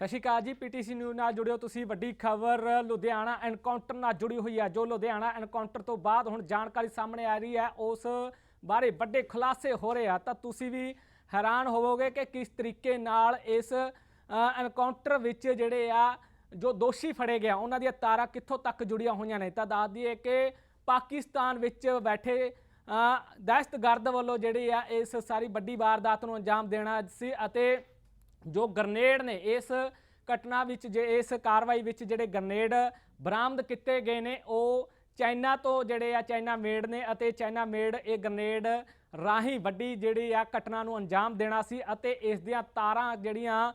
ਸਤਿ ਸ਼੍ਰੀ ਅਕਾਲ ਜੀ PTC news ਨਾਲ ਜੁੜਿਓ ਤੁਸੀਂ। ਵੱਡੀ ਖਬਰ, ਲੁਧਿਆਣਾ ਐਨਕਾਊਂਟਰ ਨਾਲ ਜੁੜੀ ਹੋਈ ਹੈ ਜੋ ਲੁਧਿਆਣਾ ਐਨਕਾਊਂਟਰ ਤੋਂ ਬਾਅਦ ਹੁਣ ਜਾਣਕਾਰੀ ਸਾਹਮਣੇ ਆ ਰਹੀ ਹੈ ਉਸ ਬਾਰੇ ਵੱਡੇ ਖੁਲਾਸੇ ਹੋ ਰਹੇ ਆ। ਤਾਂ ਤੁਸੀਂ ਵੀ ਹੈਰਾਨ ਹੋਵੋਗੇ ਕਿ ਕਿਸ ਤਰੀਕੇ ਨਾਲ ਇਸ ਐਨਕਾਊਂਟਰ ਵਿੱਚ ਜਿਹੜੇ ਆ, ਜੋ ਦੋਸ਼ੀ ਫੜੇ ਗਿਆ ਉਹਨਾਂ ਦੀਆਂ ਤਾਰਾਂ ਕਿੱਥੋਂ ਤੱਕ ਜੁੜੀਆਂ ਹੋਈਆਂ ਨੇ? ਤਾਂ ਦੱਸ ਦਈਏ ਕਿ ਪਾਕਿਸਤਾਨ ਵਿੱਚ ਬੈਠੇ ਦਹਿਸ਼ਤਗਰਦ ਵੱਲੋਂ ਜਿਹੜੀ ਆ, ਇਸ ਸਾਰੀ ਵੱਡੀ ਵਾਰਦਾਤ ਨੂੰ ਅੰਜਾਮ ਦੇਣਾ ਸੀ ਅਤੇ ਜੋ ਗਰਨੇਡ ਨੇ, ਇਸ ਘਟਨਾ ਵਿੱਚ ਜੇ, ਇਸ ਕਾਰਵਾਈ ਵਿੱਚ ਜਿਹੜੇ ਗਰਨੇਡ ਬਰਾਮਦ ਕੀਤੇ ਗਏ ਨੇ, ਉਹ ਚਾਈਨਾ ਤੋਂ ਜਿਹੜੇ ਆ, ਚਾਈਨਾ ਮੇਡ ਨੇ ਅਤੇ ਚਾਈਨਾ ਮੇਡ ਇਹ ਗਰਨੇਡ ਰਾਹੀਂ ਵੱਡੀ ਜਿਹੜੀ ਆ ਘਟਨਾ ਨੂੰ ਅੰਜਾਮ ਦੇਣਾ ਸੀ ਅਤੇ ਇਸ ਦੀਆਂ ਤਾਰਾਂ ਜਿਹੜੀਆਂ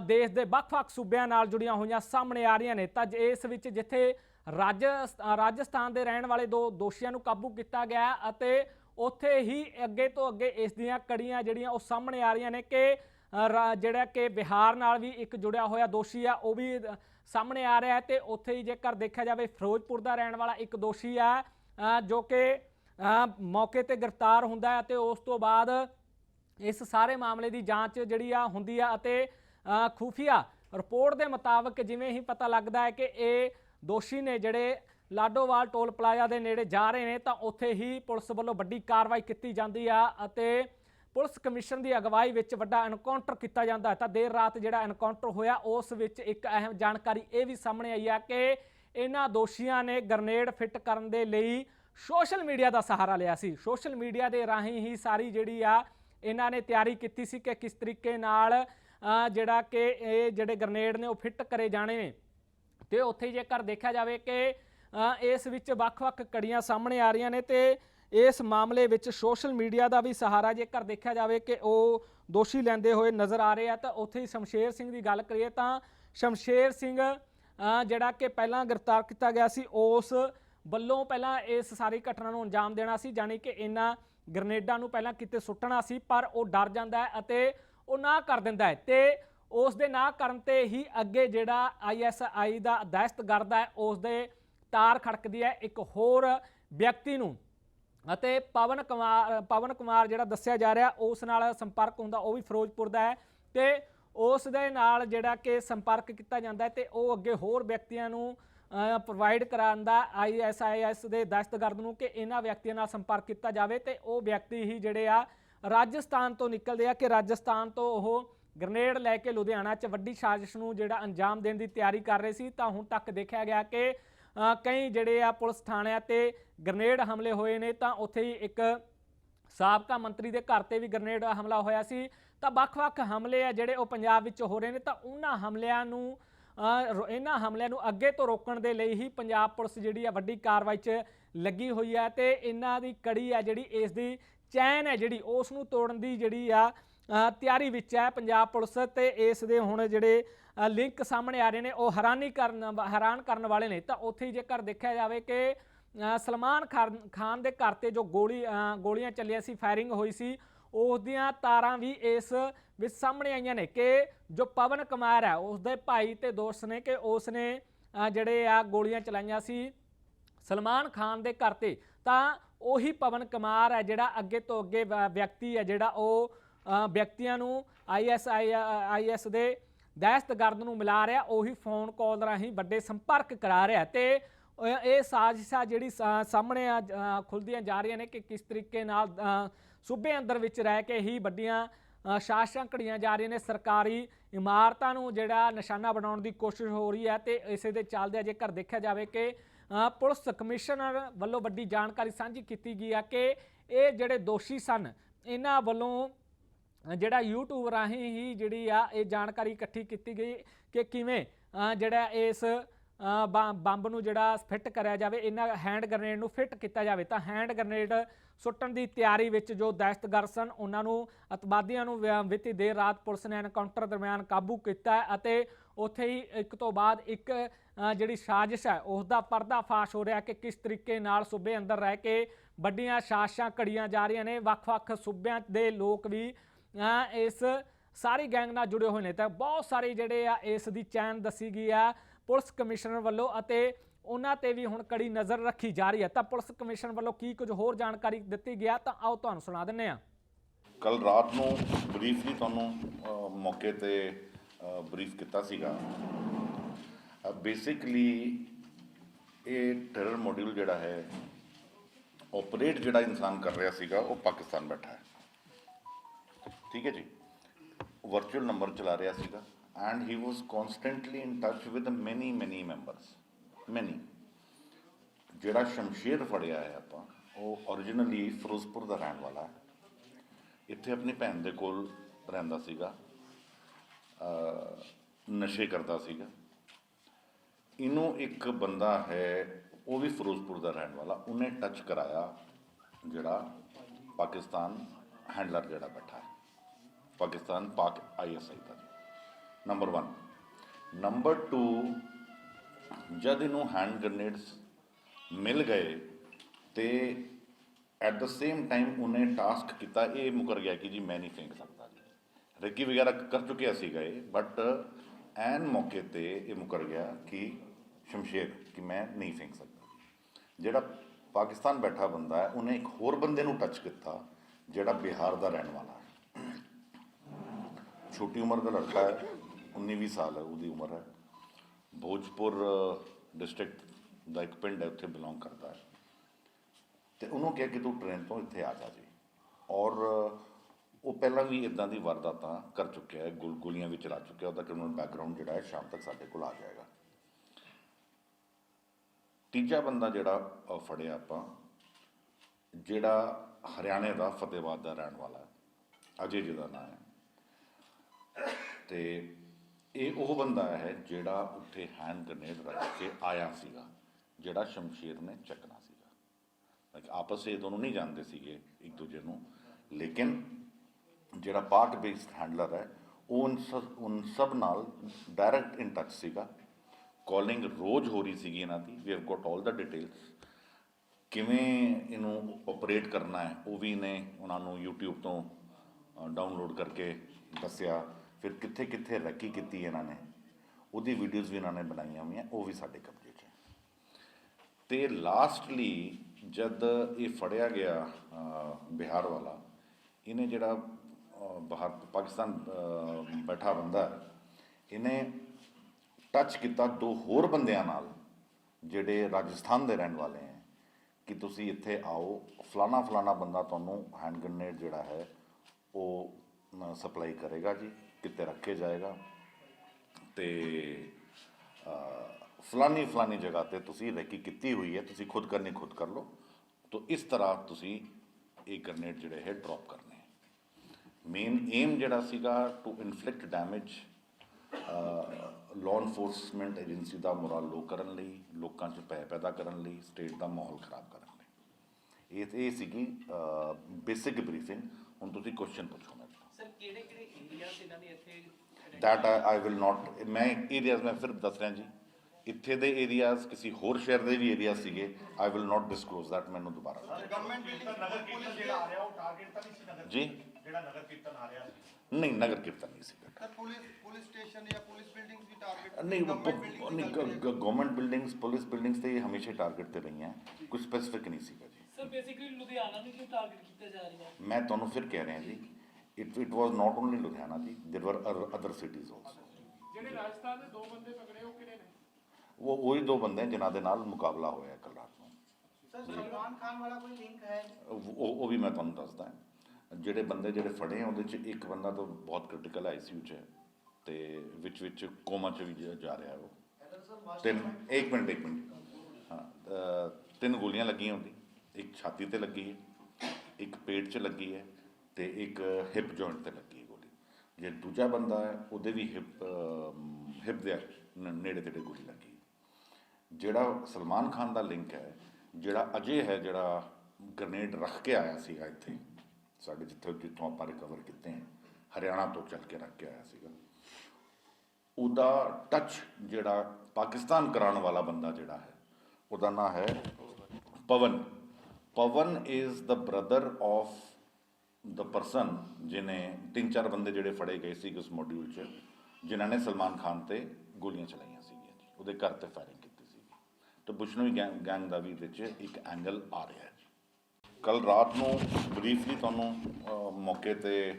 ਦੇਸ਼ ਦੇ ਵੱਖ-ਵੱਖ ਸੂਬਿਆਂ ਨਾਲ ਜੁੜੀਆਂ ਹੋਈਆਂ ਸਾਹਮਣੇ ਆ ਰਹੀਆਂ ਨੇ। ਤਾਂ ਜ- ਇਸ ਵਿੱਚ ਜਿੱਥੇ ਰਾਜ ਰਾਜਸਥਾਨ ਦੇ ਰਹਿਣ ਵਾਲੇ ਦੋ ਦੋਸ਼ੀਆਂ ਨੂੰ ਕਾਬੂ ਕੀਤਾ ਗਿਆ ਅਤੇ ਉੱਥੇ ਹੀ ਅੱਗੇ ਤੋਂ ਅੱਗੇ ਇਸ ਦੀਆਂ ਕੜੀਆਂ ਜਿਹੜੀਆਂ ਉਹ ਸਾਹਮਣੇ ਆ ਰਹੀਆਂ ਨੇ ਕਿ ਜਿਹੜਾ ਕਿ ਬਿਹਾਰ ਨਾਲ ਵੀ ਇੱਕ ਜੁੜਿਆ ਹੋਇਆ ਦੋਸ਼ੀ ਆ ਉਹ ਵੀ ਸਾਹਮਣੇ ਆ ਰਿਹਾ ਹੈ ਤੇ ਉੱਥੇ ਹੀ ਜੇਕਰ ਦੇਖਿਆ ਜਾਵੇ ਫਿਰੋਜ਼ਪੁਰ ਦਾ ਰਹਿਣ ਵਾਲਾ ਇੱਕ ਦੋਸ਼ੀ ਆ ਜੋ ਕਿ ਮੌਕੇ ਤੇ ਗ੍ਰਿਫਤਾਰ ਹੁੰਦਾ ਹੈ ਤੇ ਉਸ ਤੋਂ ਬਾਅਦ ਇਸ ਸਾਰੇ ਮਾਮਲੇ ਦੀ ਜਾਂਚ ਜਿਹੜੀ ਆ ਹੁੰਦੀ ਆ ਅਤੇ ਅ, ਖੂਫੀਆ ਰਿਪੋਰਟ ਦੇ ਮੁਤਾਬਕ ਜਿਵੇਂ ਹੀ ਪਤਾ ਲੱਗਦਾ ਹੈ ਕਿ ਇਹ ਦੋਸ਼ੀ ਨੇ ਜਿਹੜੇ ਲਾਡੋਵਾਲ ਟੋਲ ਪਲਾਜ਼ਾ ਦੇ ਨੇੜੇ ਜਾ ਰਹੇ ਨੇ ਤਾਂ ਉੱਥੇ ਹੀ ਪੁਲਿਸ ਵੱਲੋਂ ਵੱਡੀ ਕਾਰਵਾਈ ਕੀਤੀ ਜਾਂਦੀ ਆ ਅਤੇ ਪੁਲਿਸ ਕਮਿਸ਼ਨ ਦੀ ਅਗਵਾਈ ਵਿੱਚ ਵੱਡਾ ਐਨਕਾਊਂਟਰ ਕੀਤਾ ਜਾਂਦਾ ਹੈ। ਤਾਂ ਦੇਰ ਰਾਤ ਜਿਹੜਾ ਐਨਕਾਊਂਟਰ ਹੋਇਆ, ਉਸ ਵਿੱਚ ਇੱਕ ਅਹਿਮ ਜਾਣਕਾਰੀ ਇਹ ਵੀ ਸਾਹਮਣੇ ਆਈ ਆ ਕਿ ਇਹਨਾਂ ਦੋਸ਼ੀਆਂ ਨੇ ਗ੍ਰਨੇਡ ਫਿੱਟ ਕਰਨ ਦੇ ਲਈ ਸੋਸ਼ਲ ਮੀਡੀਆ ਦਾ ਸਹਾਰਾ ਲਿਆ ਸੀ। ਸੋਸ਼ਲ ਮੀਡੀਆ ਦੇ ਰਾਹੀਂ ਹੀ ਸਾਰੀ ਜਿਹੜੀ ਆ, ਇਹਨਾਂ ਨੇ ਤਿਆਰੀ ਕੀਤੀ ਸੀ ਕਿ ਕਿਸ ਤਰੀਕੇ ਨਾਲ ਜਿਹੜਾ ਕਿ ਇਹ ਜਿਹੜੇ ਗ੍ਰਨੇਡ ਨੇ ਉਹ ਫਿੱਟ ਕਰੇ ਜਾਣੇ ਨੇ। ਤੇ ਉੱਥੇ ਜੇਕਰ ਦੇਖਿਆ ਜਾਵੇ ਕਿ ਇਸ ਵਿੱਚ ਵੱਖ-ਵੱਖ ਕੜੀਆਂ ਸਾਹਮਣੇ ਆ ਰਹੀਆਂ ਨੇ ਤੇ ਇਸ ਮਾਮਲੇ ਵਿੱਚ ਸੋਸ਼ਲ ਮੀਡੀਆ ਦਾ ਵੀ ਸਹਾਰਾ ਜੇਕਰ ਦੇਖਿਆ ਜਾਵੇ ਕਿ ਉਹ ਦੋਸ਼ੀ ਲੈਂਦੇ ਹੋਏ ਨਜ਼ਰ ਆ ਰਹੇ ਆ, ਤਾਂ ਉੱਥੇ ਹੀ ਸ਼ਮਸ਼ੇਰ ਸਿੰਘ ਦੀ ਗੱਲ ਕਰੀਏ ਤਾਂ ਸ਼ਮਸ਼ੇਰ ਸਿੰਘ ਜਿਹੜਾ ਕਿ ਪਹਿਲਾਂ ਗ੍ਰਿਫਤਾਰ ਕੀਤਾ ਗਿਆ ਸੀ, ਉਸ ਵੱਲੋਂ ਪਹਿਲਾਂ ਇਸ ਸਾਰੀ ਘਟਨਾ ਨੂੰ ਅੰਜਾਮ ਦੇਣਾ ਸੀ, ਜਾਣੀ ਕਿ ਇਹਨਾਂ ਗ੍ਰਨੇਡਾਂ ਨੂੰ ਪਹਿਲਾਂ ਕਿਤੇ ਸੁੱਟਣਾ ਸੀ, ਪਰ ਉਹ ਡਰ ਜਾਂਦਾ ਹੈ ਅਤੇ ਉਹ ਨਾ ਕਰ ਦਿੰਦਾ ਹੈ ਤੇ ਉਸ ਦੇ ਨਾ ਕਰਨ ਤੇ ਹੀ ਅੱਗੇ ਜਿਹੜਾ ਆਈਐਸਆਈ ਦਾ ਦਹਿਸ਼ਤਗਰਦ ਹੈ, ਉਸ ਦੇ ਤਾਰ ਖੜਕਦੀ ਹੈ ਇੱਕ ਹੋਰ ਵਿਅਕਤੀ ਨੂੰ। ਅਤੇ ਪਵਨ ਕੁਮਾਰ ਪਵਨ ਕੁਮਾਰ ਜਿਹੜਾ ਦੱਸਿਆ ਜਾ ਰਿਹਾ, ਉਸ ਨਾਲ ਸੰਪਰਕ ਹੁੰਦਾ, ਉਹ ਵੀ ਫਿਰੋਜ਼ਪੁਰ ਦਾ ਹੈ ਤੇ ਉਸ ਦੇ ਨਾਲ ਜਿਹੜਾ ਕਿ ਸੰਪਰਕ ਕੀਤਾ ਜਾਂਦਾ ਹੈ ਤੇ ਉਹ ਅੱਗੇ ਹੋਰ ਵਿਅਕਤੀਆਂ ਨੂੰ ਪ੍ਰੋਵਾਈਡ ਕਰਾਉਂਦਾ ਆਈਐਸਆਈਐਸ ਦੇ ਦਹਿਸ਼ਤਗਰਦ ਨੂੰ ਕਿ ਇਹਨਾਂ ਵਿਅਕਤੀਆਂ ਨਾਲ ਸੰਪਰਕ ਕੀਤਾ ਜਾਵੇ ਤੇ ਉਹ ਵਿਅਕਤੀ ਹੀ ਜਿਹੜੇ ਆ, ਰਾਜਸਥਾਨ ਤੋਂ ਨਿਕਲਦੇ ਆ ਕਿ ਰਾਜਸਥਾਨ ਤੋਂ ਉਹ ਗ੍ਰਨੇਡ ਲੈ ਕੇ ਲੁਧਿਆਣਾ 'ਚ ਵੱਡੀ ਸਾਜ਼ਿਸ਼ ਨੂੰ ਜਿਹੜਾ ਅੰਜਾਮ ਦੇਣ ਦੀ ਤਿਆਰੀ ਕਰ ਰਹੇ ਸੀ, ਤਾਂ ਹੁਣ ਤੱਕ ਦੇਖਿਆ ਗਿਆ ਕਿ ਕਈ ਜਿਹੜੇ ਆ ਪੁਲਿਸ ਥਾਣਿਆਂ ਤੇ ਗ੍ਰਨੇਡ ਹਮਲੇ ਹੋਏ ਨੇ ਤਾਂ ਉੱਥੇ ਹੀ ਇੱਕ ਸਾਬਕਾ ਮੰਤਰੀ ਦੇ ਘਰ ਤੇ ਵੀ ਗ੍ਰਨੇਡ ਹਮਲਾ ਹੋਇਆ ਸੀ। ਤਾਂ ਵੱਖ-ਵੱਖ ਹਮਲੇ ਆ ਜਿਹੜੇ ਉਹ ਪੰਜਾਬ ਵਿੱਚ ਹੋ ਰਹੇ ਨੇ ਤਾਂ ਉਹਨਾਂ ਹਮਲਿਆਂ ਨੂੰ ਰੋ- ਇਹਨਾਂ ਹਮਲਿਆਂ ਨੂੰ ਅੱਗੇ ਤੋਂ ਰੋਕਣ ਦੇ ਲਈ ਹੀ ਪੰਜਾਬ ਪੁਲਿਸ ਜਿਹੜੀ ਆ ਵੱਡੀ ਕਾਰਵਾਈ 'ਚ ਲੱਗੀ ਹੋਈ ਹੈ ਤੇ ਇਹਨਾਂ ਦੀ ਕੜੀ ਆ ਜਿਹੜੀ ਇਸ ਦੀ ਚੈਨ ਹੈ ਜਿਹੜੀ ਉਸ ਨੂੰ ਤੋੜਨ ਦੀ ਜਿਹੜੀ ਆ ਤਿਆਰੀ ਵਿੱਚ ਹੈ ਪੰਜਾਬ ਪੁਲਿਸ ਤੇ ਇਸ ਦੇ ਹੁਣ ਜਿਹੜੇ ਲਿੰਕ ਸਾਹਮਣੇ ਆ ਰਹੇ ਨੇ, ਉਹ ਹੈਰਾਨੀ ਕਰਨ ਹੈਰਾਨ ਕਰਨ ਵਾਲੇ ਨੇ। ਤਾਂ ਉੱਥੇ ਹੀ ਜੇਕਰ ਦੇਖਿਆ ਜਾਵੇ ਕਿ ਸਲਮਾਨ ਖਾਨ ਖਾਨ ਦੇ ਘਰ ਤੇ ਜੋ ਗੋਲੀ ਗੋਲੀਆਂ ਚੱਲੀਆਂ ਸੀ ਫਾਇਰਿੰਗ ਹੋਈ ਸੀ ਉਸ ਦੀਆਂ ਤਾਰਾਂ ਵੀ ਇਸ ਵਿੱਚ ਸਾਹਮਣੇ ਆਈਆਂ ਨੇ ਕਿ ਜੋ ਪਵਨ ਕੁਮਾਰ ਹੈ ਉਸ ਦੇ ਭਾਈ ਤੇ ਦੋਸਤ ਨੇ ਕਿ ਉਸ ਨੇ ਜਿਹੜੇ ਆ ਗੋਲੀਆਂ ਚਲਾਈਆਂ ਸੀ, ਸਲਮਾਨ ਖਾਨ ਦੇ ਘਰ ਤੇ। ਤਾਂ ਉਹੀ ਪਵਨ ਕੁਮਾਰ ਹੈ, ਜਿਹੜਾ ਅੱਗੇ ਤੋਂ ਅੱਗੇ ਵਿਅਕਤੀ ਹੈ, ਜਿਹੜਾ ਉਹ ਵਿਅਕਤੀਆਂ ਨੂੰ ਆਈਐਸਆਈ ਆਈਐਸ ਦੇ ਦਹਿਸ਼ਤਗਰਦ ਨੂੰ ਮਿਲਾ ਰਿਹਾ ਉਹੀ ਫੋਨ ਕਾਲ ਰਾਹੀਂ ਵੱਡੇ ਸੰਪਰਕ ਕਰਾ ਰਿਹਾ ਤੇ ਅ, ਇਹ ਸਾਜ਼ਿਸ਼ਾਂ ਜਿਹੜੀ ਸਾ- ਸਾਹਮਣੇ ਆ ਅ, ਖੁੱਲਦੀਆਂ ਜਾ ਰਹੀਆਂ ਨੇ ਕਿ ਕਿਸ ਤਰੀਕੇ ਨਾਲ ਸੂਬੇ ਅੰਦਰ ਵਿੱਚ ਰਹਿ ਕੇ ਹੀ ਵੱਡੀਆਂ ਅ, ਘੜੀਆਂ ਜਾ ਰਹੀਆਂ ਨੇ। ਸਰਕਾਰੀ ਇਮਾਰਤਾਂ ਨੂੰ ਜਿਹੜਾ ਨਿਸ਼ਾਨਾ ਬਣਾਉਣ ਦੀ ਕੋਸ਼ਿਸ਼ ਹੋ ਰਹੀ ਹੈ ਤੇ ਇਸੇ ਦੇ ਚੱਲਦੇ ਜੇਕਰ ਦੇਖਿਆ ਜਾਵੇ ਕਿ ਪੁਲਿਸ ਕਮਿਸ਼ਨਰ ਵੱਲੋਂ ਵੱਡੀ ਜਾਣਕਾਰੀ ਸਾਂਝੀ ਕੀਤੀ ਗਈ ਹੈ ਕਿ ਇਹ ਜਿਹੜੇ ਦੋਸ਼ੀ ਸਨ ਇਹਨਾਂ ਵੱਲੋਂ ਜਿਹੜਾ YouTube ਰਾਹੀਂ ਹੀ ਜਿਹੜੀ ਆ ਇਹ ਜਾਣਕਾਰੀ ਇਕੱਠੀ ਕੀਤੀ ਗਈ ਕਿ ਕਿਵੇਂ ਜਿਹੜਾ ਇਸ ਬੰਬ ਨੂੰ ਜਿਹੜਾ ਫਿੱਟ ਕਰਿਆ ਜਾਵੇ, ਇਹਨਾਂ ਹੈਂਡ ਗ੍ਰਨੇਡ ਨੂੰ ਫਿੱਟ ਕੀਤਾ ਜਾਵੇ, ਤਾਂ ਹੈਂਡ ਗ੍ਰਨੇਡ ਸੁੱਟਣ ਦੀ ਤਿਆਰੀ ਵਿੱਚ ਜੋ ਦਹਿਸ਼ਤਗਰਦ ਸਨ, ਉਹਨਾਂ ਨੂੰ ਅਤਵਾਦੀਆਂ ਨੂੰ ਵਿ- ਦੇਰ ਰਾਤ ਪੁਲਿਸ ਨੇ ਐਨਕਾਊਂਟਰ ਦਰਮਿਆਨ ਕਾਬੂ ਕੀਤਾ ਅਤੇ ਉੱਥੇ ਹੀ ਇੱਕ ਤੋਂ ਬਾਅਦ ਇੱਕ ਜਿਹੜੀ ਸਾਜ਼ਿਸ਼ ਹੈ ਉਸ ਦਾ ਪਰਦਾਫਾਸ਼ ਹੋ ਰਿਹਾ ਕਿ ਕਿਸ ਤਰੀਕੇ ਨਾਲ ਸੂਬੇ ਅੰਦਰ ਰਹਿ ਕੇ ਵੱਡੀਆਂ ਸਾਜ਼ਿਸ਼ਾਂ ਘੜੀਆਂ ਜਾ ਰਹੀਆਂ ਨੇ। ਵੱਖ-ਵੱਖ ਸੂਬਿਆਂ ਦੇ ਲੋਕ ਵੀ ਇਸ ਸਾਰੀ ਗੈਂਗ ਨਾਲ ਜੁੜੇ ਹੋਏ ਨੇ। ਤਾਂ ਬਹੁਤ ਸਾਰੇ ਜਿਹੜੇ ਆ, ਇਸ ਦੀ ਚੈਨ ਦੱਸੀ ਗਈ ਆ ਪੁਲਿਸ ਕਮਿਸ਼ਨਰ ਵੱਲੋਂ ਅਤੇ ਉਹਨਾਂ ਤੇ ਵੀ ਹੁਣ ਕੜੀ ਨਜ਼ਰ ਰੱਖੀ ਜਾ ਰਹੀ ਹੈ। ਤਾਂ ਪੁਲਿਸ ਕਮਿਸ਼ਨ ਵੱਲੋਂ ਕੀ ਕੁਝ ਹੋਰ ਜਾਣਕਾਰੀ ਦਿੱਤੀ ਗਿਆ ਤਾਂ ਆਓ ਤੁਹਾਨੂੰ ਸੁਣਾ ਦਿੰਨੇ ਆ ਕੱਲ ਰਾਤ ਨੂੰ ਬਰੀਫਲੀ ਤੁਹਾਨੂੰ ਮੌਕੇ ਤੇ ਬਰੀਫ ਕੀਤਾ ਸੀਗਾ। ਬੇਸਿਕਲੀ ਇਹ ਟੈਰਰ ਮੋਡਿਊਲ ਜਿਹੜਾ ਹੈ ਆਪਰੇਟ ਜਿਹੜਾ ਇਨਸਾਨ ਕਰ ਰਿਹਾ ਸੀਗਾ, ਉਹ ਪਾਕਿਸਤਾਨ ਬੈਠਾ ਹੈ। ਠੀਕ ਹੈ ਜੀ। ਵਰਚੁਅਲ ਨੰਬਰ ਚਲਾ ਰਿਹਾ ਸੀਗਾ and he was constantly in touch with many many members many ਜਿਹੜਾ ਸ਼ਮਸ਼ੀਰ ਫੜਿਆ ਹੈ ਆਪਾਂ, ਉਹ originally ਫਿਰੋਜ਼ਪੁਰ ਦਾ ਰਹਿਣ ਵਾਲਾ ਹੈ। ਇੱਥੇ ਆਪਣੀ ਭੈਣ ਦੇ ਕੋਲ ਰਹਿੰਦਾ ਸੀਗਾ। ਨਸ਼ੇ ਕਰਦਾ ਸੀਗਾ। ਇਹਨੂੰ ਇੱਕ ਬੰਦਾ ਹੈ, ਉਹ ਵੀ ਫਿਰੋਜ਼ਪੁਰ ਦਾ ਰਹਿਣ ਵਾਲਾ, ਉਹਨੇ ਟੱਚ ਕਰਾਇਆ ਜਿਹੜਾ ਪਾਕਿਸਤਾਨ ਹੈਂਡਲਰ ਜਿਹੜਾ ਬੈਠਾ ਹੈ ਪਾਕਿਸਤਾਨ ਪਾਕ ਆਈਐਸਆਈ ਦਾ ਨੰਬਰ 1 ਨੰਬਰ 2 ਜਦ ਇਹਨੂੰ ਹੈਂਡ ਗ੍ਰਨੇਡਸ ਮਿਲ ਗਏ ਤੇ ਐਟ ਦ ਸੇਮ ਟਾਈਮ ਉਹਨੇ ਟਾਸਕ ਕੀਤਾ ਇਹ ਮੁਕਰ ਗਿਆ ਕਿ ਜੀ ਮੈਂ ਨਹੀਂ ਫੇਂਕ ਸਕਦਾ ਜੀ ਰੈਕੀ ਵਗੈਰਾ ਕਰ ਚੁੱਕਿਆ ਸੀਗਾ ਗਏ ਬਟ ਐਨ ਮੌਕੇ ਤੇ ਇਹ ਮੁਕਰ ਗਿਆ ਕਿ ਸ਼ਮਸ਼ੇਰ ਕਿ ਮੈਂ ਨਹੀਂ ਫੇਂਕ ਸਕਦਾ ਜਿਹੜਾ ਪਾਕਿਸਤਾਨ ਬੈਠਾ ਬੰਦਾ ਹੈ ਉਹਨੇ ਇੱਕ ਹੋਰ ਬੰਦੇ ਨੂੰ ਟੱਚ ਕੀਤਾ ਜਿਹੜਾ ਬਿਹਾਰ ਦਾ ਰਹਿਣ ਵਾਲਾ ਹੈ ਛੋਟੀ ਉਮਰ ਦਾ ਲੜਕਾ ਹੈ 19-20 ਸਾਲ ਹੈ, ਉਹਦੀ ਉਮਰ ਹੈ। ਭੋਜਪੁਰ ਡਿਸਟ੍ਰਿਕਟ ਦਾ ਇੱਕ ਪਿੰਡ ਹੈ, ਉੱਥੇ ਬਿਲੋਂਗ ਕਰਦਾ ਹੈ। ਤੇ ਉਹਨੂੰ ਕਿਹਾ ਕਿ ਤੂੰ ਟ੍ਰੇਨ ਤੋਂ ਇੱਥੇ ਆ ਜਾ ਜੀ। ਔਰ ਉਹ ਪਹਿਲਾਂ ਵੀ ਇਦਾਂ ਦੀ ਵਾਰਦਾਤਾਂ ਕਰ ਚੁੱਕਿਆ ਹੈ, ਗੁਲ, ਗੋਲੀਆਂ ਵੀ ਚਲਾ ਚੁੱਕਿਆ, ਉਹਦਾ ਕ੍ਰਿਮੀਨਲ ਬੈਕਗ੍ਰਾਉਂਡ ਜਿਹੜਾ ਹੈ, ਸ਼ਾਮ ਤੱਕ ਸਾਡੇ ਕੋਲ ਆ ਜਾਏਗਾ। ਤੀਜਾ ਬੰਦਾ ਜਿਹੜਾ ਫੜਿਆ ਆਪਾਂ, ਜਿਹੜਾ ਹਰਿਆਣੇ ਦਾ ਫਤਿਹਬਾਦ ਦਾ ਰਹਿਣ ਵਾਲਾ ਹੈ। ਅਜੇ ਜਿਹਦਾ ਨਾਮ ਹੈ। ਤੇ ਇਹ ਉਹ ਬੰਦਾ ਹੈ ਜਿਹੜਾ ਉੱਥੇ ਹੈਂਡ ਗ੍ਰਨੇਡ ਰੱਖ ਕੇ ਆਇਆ ਸੀਗਾ, ਜਿਹੜਾ ਸ਼ਮਸ਼ੀਰ ਨੇ ਚੱਕਣਾ ਸੀਗਾ। ਲਾਈਕ ਆਪਸ ਵਿੱਚ ਦੋਨੋਂ ਨਹੀਂ ਜਾਣਦੇ ਸੀਗੇ ਇੱਕ ਦੂਜੇ ਨੂੰ, ਲੇਕਿਨ ਜਿਹੜਾ ਪਾਰਟ ਬੇਸਡ ਹੈਂਡਲਰ ਹੈ, ਉਹ ਉਨ ਸਭ ਨਾਲ ਡਾਇਰੈਕਟ ਇਨ ਟੱਚ ਸੀਗਾ। ਕਾਲਿੰਗ ਰੋਜ਼ ਹੋ ਰਹੀ ਸੀਗੀ ਇਹਨਾਂ ਦੀ we have got all the details ਕਿਵੇਂ ਇਹਨੂੰ ਆਪਰੇਟ ਕਰਨਾ ਹੈ, ਉਹ ਵੀ ਨੇ ਉਹਨਾਂ ਨੂੰ YouTube ਤੋਂ ਡਾਊਨਲੋਡ ਕਰਕੇ ਦੱਸਿਆ। ਫਿਰ ਕਿੱਥੇ ਕਿੱਥੇ ਰੈਕੀ ਕੀਤੀ ਇਹਨਾਂ ਨੇ, ਉਹਦੀ ਵੀਡੀਓਜ਼ ਵੀ ਇਹਨਾਂ ਨੇ ਬਣਾਈਆਂ ਹੋਈਆਂ, ਉਹ ਵੀ ਸਾਡੇ ਕਬਜ਼ੇ 'ਚ ਹੈ। ਤੇ ਲਾਸਟਲੀ ਜਦ ਇਹ ਫੜਿਆ ਗਿਆ ਬਿਹਾਰ ਵਾਲਾ, ਇਹਨੇ ਜਿਹੜਾ ਬਾਹਰ, ਪਾਕਿਸਤਾਨ ਬੈਠਾ ਬੰਦਾ ਇਹਨੇ ਟੱਚ ਕੀਤਾ ਦੋ ਹੋਰ ਬੰਦਿਆਂ ਨਾਲ, ਜਿਹੜੇ ਰਾਜਸਥਾਨ ਦੇ ਰਹਿਣ ਵਾਲੇ ਹੈ, ਕਿ ਤੁਸੀਂ ਇੱਥੇ ਆਓ, ਫਲਾਣਾ ਫਲਾਣਾ ਬੰਦਾ ਤੁਹਾਨੂੰ ਹੈਂਡ ਗ੍ਰਨੇਡ ਜਿਹੜਾ ਹੈ, ਉਹ ਸਪਲਾਈ ਕਰੇਗਾ ਜੀ। ਕਿਤੇ ਰੱਖੇ ਜਾਏਗਾ। ਤੇ ਫਲਾਨੀ ਫਲਾਨੀ ਜਗ੍ਹਾ ਤੇ ਤੁਸੀਂ ਰੈਕੀ ਕੀਤੀ ਹੋਈ ਹੈ, ਤੁਸੀਂ ਖੁਦ ਕਰਨੀ ਖੁਦ ਕਰ ਲਓ। ਤਾਂ ਇਸ ਤਰ੍ਹਾਂ ਤੁਸੀਂ ਇਹ ਗ੍ਰਨੇਡ ਜਿਹੜੇ ਹੈ, ਡ੍ਰੌਪ ਕਰਨੇ ਮੇਨ ਏਮ ਜਿਹੜਾ ਸੀਗਾ to inflict damage law enforcement agency the morale low ਕਰਨ ਲਈ, ਲੋਕਾਂ 'ਚ ਭੈ ਪੈਦਾ ਕਰਨ ਲਈ ਸਟੇਟ ਦਾ ਮਾਹੌਲ ਖਰਾਬ ਕਰਨ ਲਈ। ਇਹ ਇਹ ਸੀਗੀ ਬੇਸਿਕ ਬਰੀਫਿੰਗ ਹੁਣ ਤੁਸੀਂ ਕੁਐਸਚਨ ਪੁੱਛੋ ਮੇਰੇ ਸਰ ਕਿਹੜੇ that I, I will not ਮੈਂ ਏਰੀਆਜ਼ ਮੈਂ ਫਿਰ ਦੱਸ ਰਿਹਾ ਜੀ। ਇੱਥੇ ਦੇ ਏਰੀਆਜ਼ ਕਿਸੇ ਹੋਰ ਸ਼ਹਿਰ ਦੇ ਵੀ ਏਰੀਆ ਸੀਗੇ I will not disclose that ਮੈਨੂੰ ਦੁਬਾਰਾ। ਗਵਰਨਮੈਂਟ ਬਿਲਡਿੰਗ ਨਗਰ ਕੀਰਤਨ ਜਿਹੜਾ ਆ ਰਿਹਾ ਉਹ ਟਾਰਗੇਟ ਤਾਂ ਨਹੀਂ ਸੀ ਨਗਰ ਜੀ? ਜਿਹੜਾ ਨਗਰ ਕੀਰਤਨ ਆ ਰਿਹਾ ਸੀ। ਨਹੀਂ ਨਗਰ ਕੀਰਤਨ ਨਹੀਂ ਸੀਗਾ। ਸਰ ਪੁਲਿਸ ਪੁਲਿਸ ਸਟੇਸ਼ਨ ਜਾਂ ਪੁਲਿਸ ਬਿਲਡਿੰਗਸ ਵੀ ਟਾਰਗੇਟ ਨਹੀਂ ਗਵਰਨਮੈਂਟ ਬਿਲਡਿੰਗਸ ਪੁਲਿਸ ਬਿਲਡਿੰਗਸ ਤੇ ਇਹ ਹਮੇਸ਼ਾ ਟਾਰਗੇਟ ਤੇ ਰਹੀਆਂ। ਕੁਝ ਸਪੈਸੀਫਿਕ ਨਹੀਂ ਸੀਗਾ ਜੀ। ਸਰ ਬੇਸਿਕਲੀ ਲੁਧਿਆਣਾ ਨੂੰ ਕਿਉਂ ਟਾਰਗੇਟ ਕੀਤਾ ਜਾ ਰਿਹਾ? ਮੈਂ ਤੁਹਾਨੂੰ ਫਿਰ ਕਹਿ ਰਿਹਾ ਜੀ it it was not only Ludhiana ji there were other cities also. ਜਿਹੜੇ ਰਾਜਸਥਾਨ ਦੇ ਦੋ ਬੰਦੇ ਪਕੜੇ ਉਹ ਕਿਹੜੇ ਨੇ? ਉਹ ਉਹੀ ਦੋ ਬੰਦੇ ਜਿਨ੍ਹਾਂ ਦੇ ਨਾਲ ਮੁਕਾਬਲਾ ਹੋਇਆ ਕੱਲ ਰਾਤ ਨੂੰ। ਸਰ ਸਲਮਾਨ ਖਾਨ ਵਾਲਾ ਕੋਈ ਲਿੰਕ ਹੈ? ਉਹ ਉਹ ਵੀ ਮੈਂ ਤੁਹਾਨੂੰ ਦੱਸਦਾ ਜਿਹੜੇ ਬੰਦੇ ਜਿਹੜੇ ਫੜੇ ਆ ਉਹਦੇ ਚ ਇੱਕ ਬੰਦਾ ਤਾਂ ਬਹੁਤ ਕ੍ਰਿਟੀਕਲ ਆਈਸੀਯੂ ਚ ਹੈ ਤੇ ਵਿੱਚ ਵਿੱਚ ਕੋਮਾ ਚ ਵੀ ਜਾ ਰਿਹਾ ਉਹ। ਤਿੰਨ ਇੱਕ ਮਿੰਟ ਇੱਕ ਮਿੰਟ। ਤਿੰਨ ਗੋਲੀਆਂ ਲੱਗੀਆਂ ਹੁੰਦੀ ਇੱਕ ਛਾਤੀ ਤੇ ਲੱਗੀ ਹੈ ਇੱਕ ਪੇਟ 'ਚ ਲੱਗੀ ਹੈ। ਤੇ ਇੱਕ ਹਿਪ ਜੁਆਇੰਟ ਤੇ ਲੱਗੀ ਗੋਲੀ। ਜੇ ਦੂਜਾ ਬੰਦਾ ਹੈ, ਉਹਦੇ ਵੀ ਹਿਪ ਹਿਪ ਦੇ ਨੇੜੇ ਤੇੜੇ ਗੋਲੀ ਲੱਗੀ ਜਿਹੜਾ ਸਲਮਾਨ ਖਾਨ ਦਾ ਲਿੰਕ ਹੈ, ਜਿਹੜਾ ਅਜੇ ਹੈ, ਜਿਹੜਾ ਗ੍ਰਨੇਡ ਰੱਖ ਕੇ ਆਇਆ ਸੀਗਾ ਇੱਥੇ, ਸਾਡੇ ਜਿੱਥੇ, ਜਿੱਥੋਂ ਆਪਾਂ ਰਿਕਵਰ ਕੀਤੇ ਹੈ, ਹਰਿਆਣਾ ਤੋਂ ਚੱਲ ਕੇ ਰੱਖ ਕੇ ਆਇਆ ਸੀਗਾ, ਉਹਦਾ ਟੱਚ ਜਿਹੜਾ ਪਾਕਿਸਤਾਨ ਕਰਾਉਣ ਵਾਲਾ ਬੰਦਾ ਜਿਹੜਾ ਹੈ, ਉਹਦਾ ਨਾਂ ਹੈ Pavan. Pavan is the brother of the person ਜਿਨੇ ਤਿੰਨ ਚਾਰ ਬੰਦੇ ਜਿਹੜੇ ਫੜੇ ਗਏ ਸੀ ਉਸ ਮੋਡਿਊਲ 'ਚ, ਜਿਨ੍ਹਾਂ ਨੇ ਸਲਮਾਨ ਖਾਨ ਤੇ ਗੋਲੀਆਂ ਚਲਾਈਆਂ ਸੀਗੀਆਂ ਜੀ, ਉਹਦੇ ਘਰ ਤੇ ਫਾਇਰਿੰਗ ਕੀਤੀ ਸੀ ਤੇ ਬੁਸ਼ਨੋਈ ਗੈਂਗ ਗੈਂਗ ਦਾ ਵੀ ਵਿੱਚ ਇੱਕ ਐਂਗਲ ਆ ਰਿਹਾ ਹੈ ਕੱਲ ਰਾਤ ਨੂੰ ਬਰੀਫਲੀ ਤੁਹਾਨੂੰ ਮੌਕੇ ਤੇ